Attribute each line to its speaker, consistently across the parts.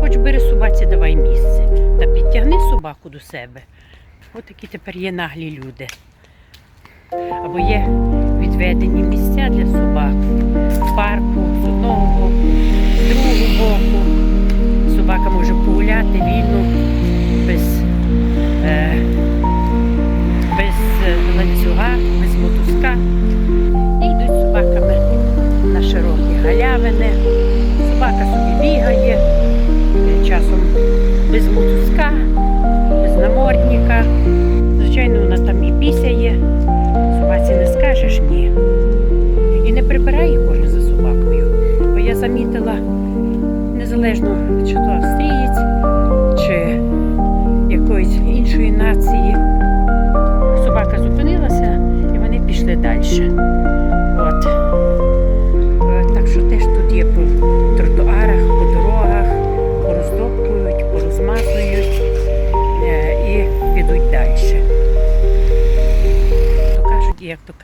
Speaker 1: Хоч, бери собаці, давай місце. Та підтягни собаку до себе. Ось такі тепер є наглі люди. Або є відведені місця для собак в парку з одного боку, з другого боку. Собака може погуляти вільно, без, е, не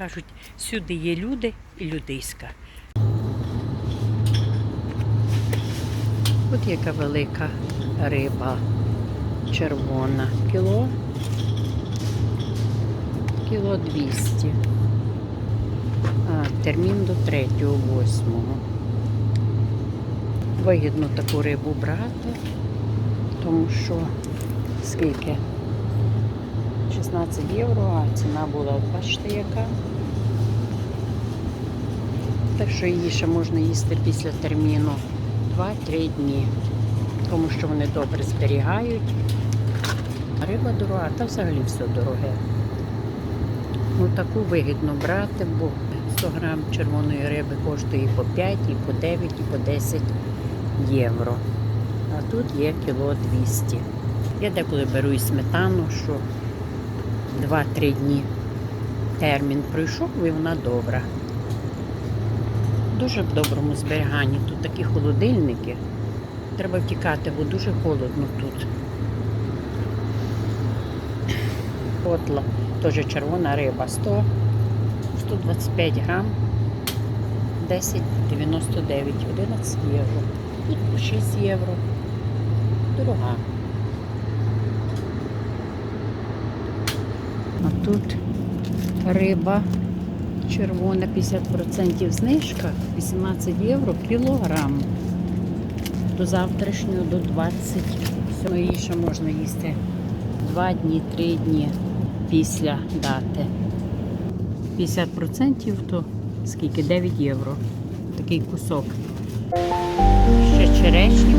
Speaker 1: кажуть, всюди є люди і людиська. От яка велика риба червона. Кіло. Кіло 200. А, термін до 3 8 Вигідно таку рибу брати, тому що скільки? 16 євро, а ціна була, от бачите, яка. Так що її ще можна їсти після терміну 2-3 дні, тому що вони добре зберігають. Риба дорога, та взагалі все дороге. Ну таку вигідно брати, бо 100 грам червоної риби коштує і по 5, і по 9, і по 10 євро. А тут є кіло 200. Я деколи беру і сметану, що 2-3 дні термін пройшов і вона добра. Дуже в доброму зберіганні. Тут такі холодильники. Треба втікати, бо дуже холодно тут. Котла, теж червона риба. 100, 125 грам, 10,99, 11 євро. Тут по 6 євро. Дорога. Тут риба червона 50% знижка, 18 євро кілограм. До завтрашнього, до 20. Всього її ще можна їсти 2 дні, 3 дні після дати. 50% то скільки? 9 євро. Такий кусок. Ще черешні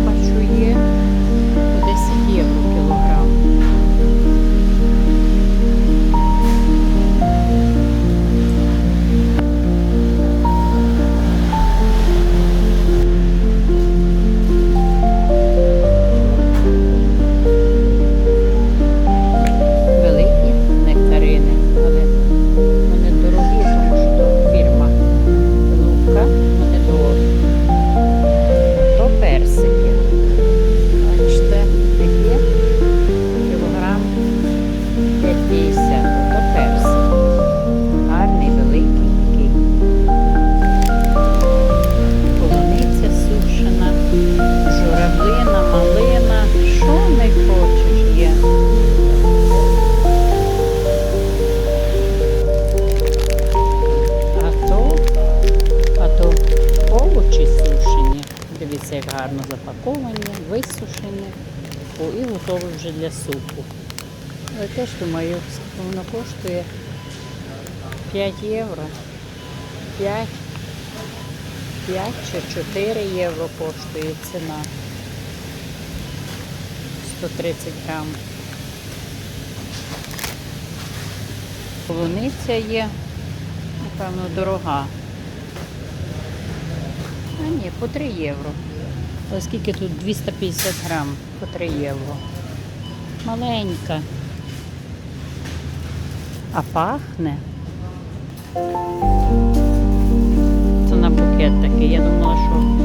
Speaker 1: О, і готові вже для супу. Я теж думаю, скільки воно коштує 5 євро. 5, 5 чи 4 євро коштує ціна. 130 грам. Полуниця є, напевно, дорога. А ні, по 3 євро. Оскільки тут 250 грам по 3 євро. Маленька. А пахне. Це на букет такий. Я думала, що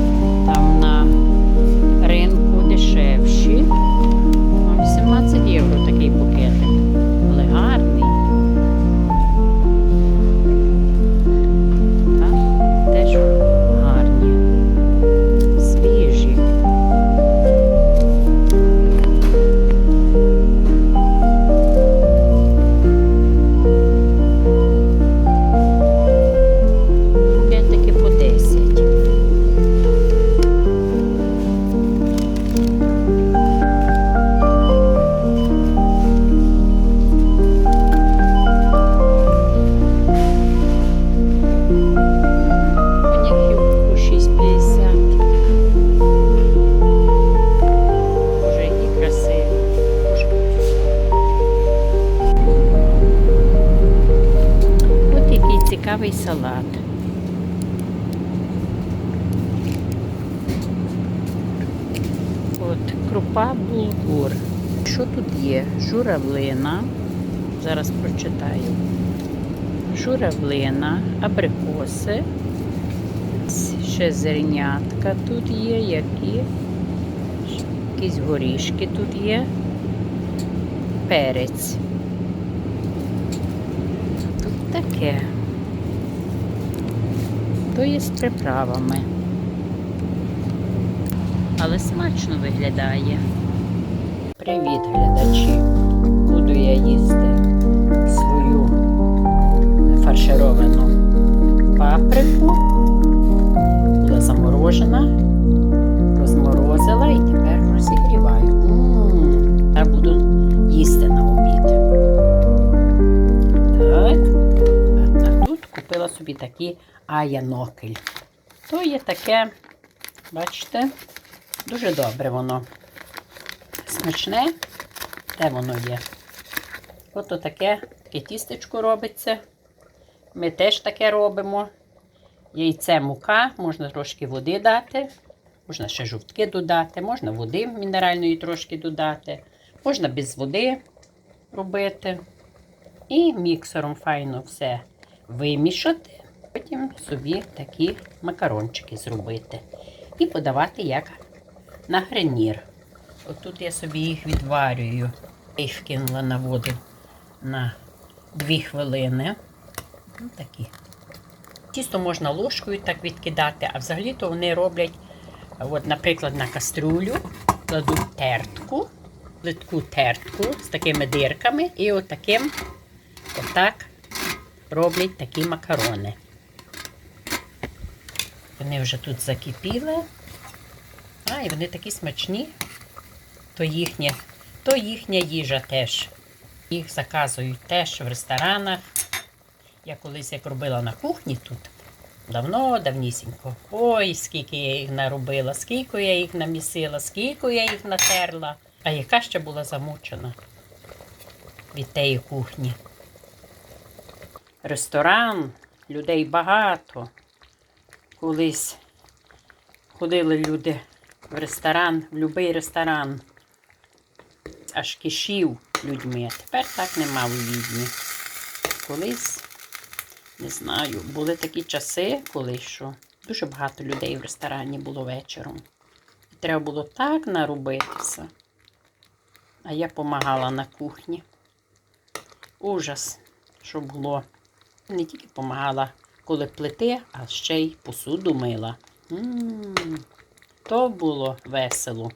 Speaker 1: От, крупа булгур. Що тут є? Журавлина. Зараз прочитаю. Журавлина, абрикоси. Ще зернятка тут є, які. Якісь горішки тут є. Перець. Тут таке. То є з приправами. Але смачно виглядає. Привіт, глядачі! Буду я їсти свою фаршировану паприку. Була заморожена, розморозила і тепер розігріваю. М, буду їсти на обід. Так. А тут купила собі такі аянокель. То є таке, бачите, дуже добре воно. Смачне, де воно є. Ото таке, таке тістечко робиться. Ми теж таке робимо. Яйце мука, можна трошки води дати, можна ще жовтки додати, можна води мінеральної трошки додати, можна без води робити. І міксером файно все вимішати. Потім собі такі макарончики зробити. І подавати як на гранір. Отут я собі їх відварюю. Я їх вкинула на воду на 2 хвилини. Ну, такі. Тісто можна ложкою так відкидати, а взагалі-то вони роблять, от, наприклад, на каструлю кладуть тертку, плитку тертку з такими дирками і отаким, отак роблять такі макарони. Вони вже тут закипіли. А, і вони такі смачні. То їхня, то їхня їжа теж. Їх заказують теж в ресторанах. Я колись як робила на кухні тут. Давно, давнісінько. Ой, скільки я їх наробила, скільки я їх намісила, скільки я їх натерла. А яка ще була замучена від тієї кухні. Ресторан, людей багато. Колись ходили люди в ресторан, в будь-який ресторан. Аж кишів людьми. Тепер так нема у відні. Колись, не знаю, були такі часи, коли що дуже багато людей в ресторані було вечором. І треба було так наробитися. А я допомагала на кухні. Ужас, що було. Не тільки допомагала, коли плити, а ще й посуду мила. М, То було весело.